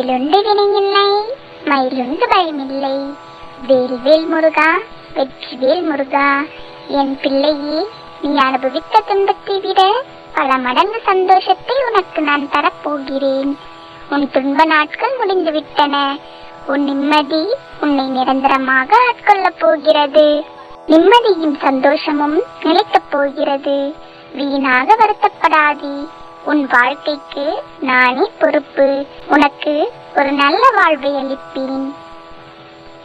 வேலுண்டு வினையில்லை மயிலுண்டு பயமில்லை. வேல் வேல் முருகா வெற்றி வேல் முருகா என் பிள்ளையே நீ அனுபவித்த துன்பத்தை விட பல மடங்கு சந்தோஷத்தை உனக்கு நான் தரப்போகிறேன். உன் துன்ப நாட்கள் முடிந்துவிட்டன. உன் நிம்மதி உன்னை நிரந்தரமாக ஆட்கொள்ளப் போகிறது. நிம்மதியும் சந்தோஷமும் நிலைக்கப் போகிறது. வீணாக வருத்தப்படாதே. உன் வாழ்க்கைக்கு நானே பொறுப்பு. உனக்கு ஒரு நல்ல வாழ்வை அளிப்பேன்.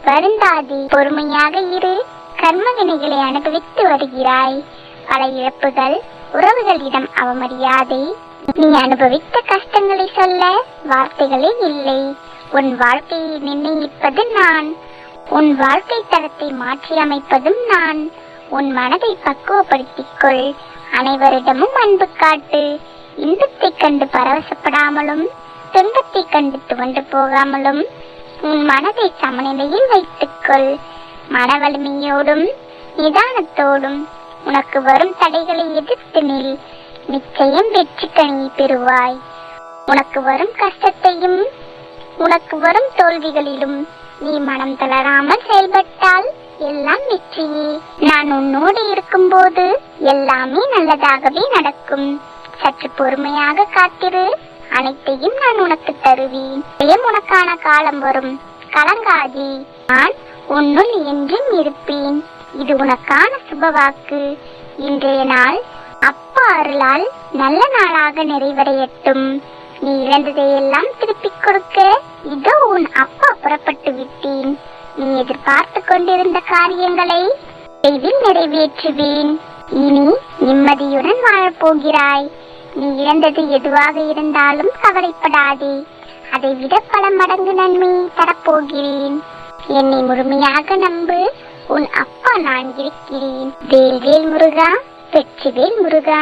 வருந்தாதே பொறுமையாக இரு. கர்ம வினைகளை அனுபவித்து வருகிறாய். பல இழப்புகள் உறவுகளிடம் அவமரியாதை. நீ அனுபவித்த கஷ்டங்களை சொல்ல வார்த்தைகளே இல்லை. உன் வாழ்க்கையை நிர்ணயிப்பது நான். உன் வாழ்க்கை தரத்தை மாற்றி அமைப்பதும் நான். உன் மனதை பக்குவப்படுத்திக் கொள். அனைவரிடமும் அன்பு காட்டு. இன்பத்தை கண்டு பரவசப்படாமலும் துன்பத்தை கண்டு துவண்டு போகாமலும் உன் மனதை சமநிலையில் வைத்துக்கொள். மன வலிமையோடும் நிதானத்தோடும் உனக்கு வரும் தடைகளை எதிர்த்து நில். நிச்சயம் வெற்றி கணியை பெறுவாய். உனக்கு வரும் கஷ்டத்தையும் உனக்கு வரும் தோல்விகளிலும் நீ மனம் தளராமல் செயல்பட்டால் எல்லாம் வெற்றியே. நான் உன்னோடு இருக்கும்போது எல்லாமே நல்லதாகவே நடக்கும். சற்று பொறுமையாக காத்திரு. அனைத்தையும் நான் உனக்கு தருவேன். உனக்கான காலம் வரும். கலங்காதே. நான் உன்னுள் என்றும் இருப்பேன். இது உனக்கான சுபவாக்கு இன்றைய நாள் அப்பா அருளால் நல்ல நாளாக நிறைவடையட்டும். நீ இழந்ததையெல்லாம் திருப்பிக் கொடுக்க இதோ உன் அப்பா புறப்பட்டு விட்டேன். நீ எதிர்பார்த்து கொண்டிருந்த காரியங்களை விரைவில் நிறைவேற்றுவேன். இனி நிம்மதியுடன் வாழப் போகிறாய். நீ இழந்தது எதுவாக இருந்தாலும் கவலைப்படாதே. அதை விட பல மடங்கு நன்மை தரப்போகிறேன். என்னை முழுமையாக நம்பு. உன் அப்பா நான் இருக்கிறேன். வேல்வேல் முருகா வெற்றிவேல் முருகா